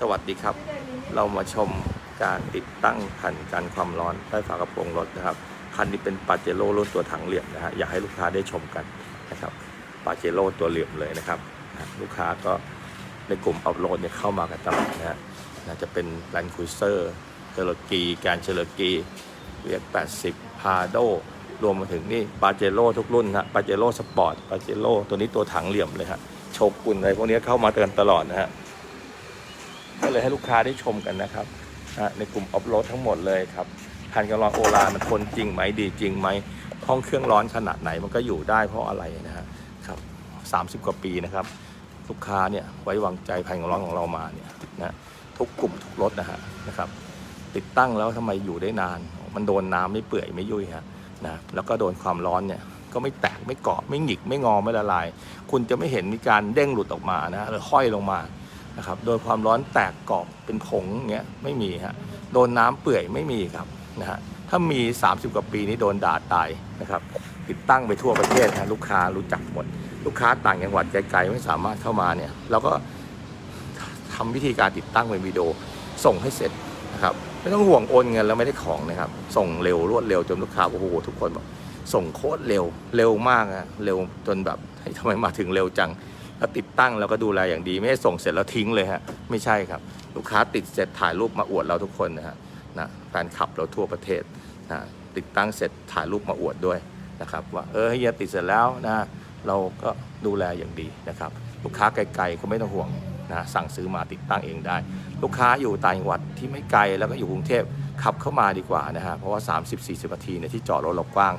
สวัสดีครับ เรามาชมการติดตั้งแผ่นกันความร้อนใต้ฝากระโปรงรถนะครับคันนี้เป็นปาเจโร่รุ่นตัวถังเหลี่ยมนะฮะอยากให้ลูกค้าได้ชมกันนะครับปาเจโร่ตัวเหลี่ยมเลยนะครับ ลูกค้าก็ในกลุ่มอัพโหลดเนี่ยเข้ามากันตลอดนะฮะจะเป็นแลนด์คูเซอร์เชลกีแกนเชลกีเรียก80 พาโดรวมมาถึงนี่ปาเจโร่ทุกรุ่นฮะปาเจโร่สปอร์ตปาเจโร่ตัวนี้ตัวถังเหลี่ยมเลยฮะโชกุนอะไรพวกนี้เข้ามาเตือนตลอดนะฮะ ก็เลยให้ลูกค้าได้ชมกันนะครับในกลุ่มออฟโรดทั้งหมดเลยครับพันกระรอนโอลามันทนจริงไหมดีจริงไหมห้องเครื่องร้อนขนาดไหนมันก็อยู่ได้เพราะอะไรนะฮะครับสามสิบกว่าปีนะครับ ลูกค้าเนี่ยไว้วางใจพันกระรอนของเรามาเนี่ยนะทุกกลุ่มทุกรถนะฮะนะครับ ติดตั้งแล้วทำไมอยู่ได้นาน มันโดนน้ำไม่เปื่อยไม่ยุ่ยฮะนะแล้วก็โดนความร้อนเนี่ยก็ไม่แตกไม่เกาะไม่หงิกไม่งอไม่ละลาย คุณจะไม่เห็นมีการเด้งหลุดออกมานะฮะหรือห้อยลงมา นะครับโดนความร้อนแตกกรอบเป็นผงเงี้ยไม่มีฮะโดนน้ำเปื่อยไม่มีครับนะฮะถ้ามี 30 กว่าปีนี้โดนด่าตายนะครับติดตั้งไปทั่วประเทศนะลูกค้ารู้จักหมด ลูกค้าต่างจังหวัดไกลๆไม่สามารถเข้ามาเนี่ยเราก็ทำวิธีการติดตั้งเป็นวิดีโอส่งให้เสร็จนะครับไม่ต้องห่วงโอนเงินแล้วไม่ได้ของนะครับ ส่งเร็วรวดเร็วจนลูกค้าโอ้โหทุกคนบอกส่งโคตรเร็วเร็วมากอะเร็วจนแบบทำไมมาถึงเร็วจัง แล้วติดตั้งแล้วก็ดูแลอย่างดีไม่ให้ส่งเสร็จแล้วทิ้งเลยฮะไม่ใช่ครับ ลูกค้าติดเสร็จถ่ายรูปมาอวดเราทุกคนนะฮะนะแฟนคลับเราทั่วประเทศนะติดตั้งเสร็จถ่ายรูปมาอวดด้วยนะครับว่าเออเฮียติดเสร็จแล้วนะเราก็ดูแลอย่างดีนะครับ ลูกค้าไกลๆก็ไม่ต้องห่วงนะสั่งซื้อมาติดตั้งเองได้ ลูกค้าอยู่ต่างจังหวัดที่ไม่ไกลแล้วก็อยู่กรุงเทพขับเข้ามาดีกว่านะฮะเพราะว่า 30-40นาทีเนี่ยที่จอดรถเรากว้าง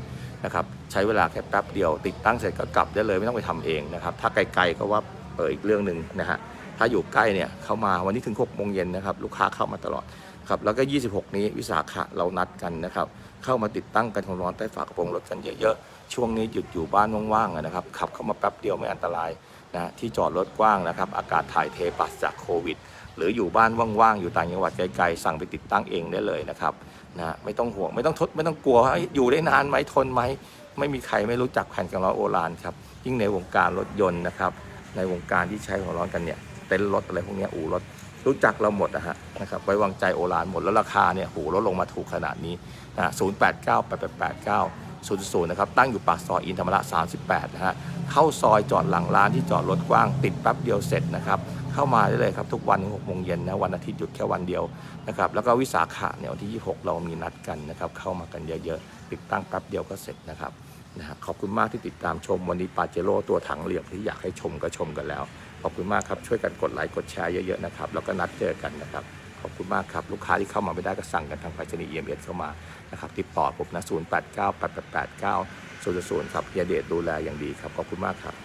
นะครับใช้เวลาแค่แป๊บเดียว ติดตั้งเสร็จก็กลับได้เลยไม่ต้องไปทำเองนะครับถ้าไกลๆก็ว่าเอออีกเรื่องหนึ่งนะฮะถ้าอยู่ใกล้เนี่ยเข้ามาวันนี้ถึง6โมงเย็นนะครับลูกค้าเข้ามาตลอดครับแล้วก็ 26 นี้วิสาขะเรานัดกันนะครับเข้ามาติดตั้งกันความร้อนใต้ฝากระโปรงรถกันเยอะๆช่วงนี้หยุดอยู่บ้านว่างๆนะครับขับเข้ามาแป๊บเดียวไม่อันตรายนะที่จอดรถกว้างนะครับอากาศถ่ายเทปราศจากโควิด หรืออยู่บ้านว่างๆอยู่ต่างจังหวัดไกลๆสั่งไปติดตั้งเองได้เลยนะครับนะไม่ต้องห่วงไม่ต้องทดไม่ต้องกลัวว่าอยู่ได้นานไหมทนไหมไม่มีใครไม่รู้จักแผ่นกันร้อนโอรานครับยิ่งในวงการรถยนต์นะครับในวงการที่ใช้หัวร้อนกันเนี่ยเต็นท์รถอะไรพวกนี้อู่รถรู้จักเราหมดนะฮะนะครับไว้วางใจโอรานหมดแล้วราคาเนี่ยโหลดลงมาถูกขนาดนี้นะศูนย์แปดเก้าแปดแปดแปดเก้าศูนย์ศูนย์นะครับตั้งอยู่ปากซอยอินธรรมระสามสิบแปดนะฮะเข้าซอยจอดหลังร้านที่จอดรถกว้างติดแป๊บเดียวเสร็จนะครับ เข้ามาได้เลยครับทุกวันหกโมงเย็นนะวันอาทิตย์หยุดแค่วันเดียวนะครับแล้วก็วิสาขะเนี่ยวันที่ 26 เรามีนัดกันนะครับเข้ามากันเยอะๆติดตั้งแป๊บเดียวก็เสร็จนะครับนะฮะขอบคุณมากที่ติดตามชมวันนี้ปาเจโร่ตัวถังเหลี่ยมที่อยากให้ชมก็ชมกันแล้ว ขอบคุณมากครับช่วยกันกดไลค์กดแชร์เยอะๆนะครับแล้วก็นัดเจอกันนะครับขอบคุณมากครับ ลูกค้าที่เข้ามาไม่ได้ก็สั่งกันทางไปรษณีย์เอ็มเอสเข้ามานะครับติดต่อผมนะ 0 8 9 8 8 8 9 0 0 ครับเฮียเดชดูแลอย่างดีครับ ขอบคุณมากครับ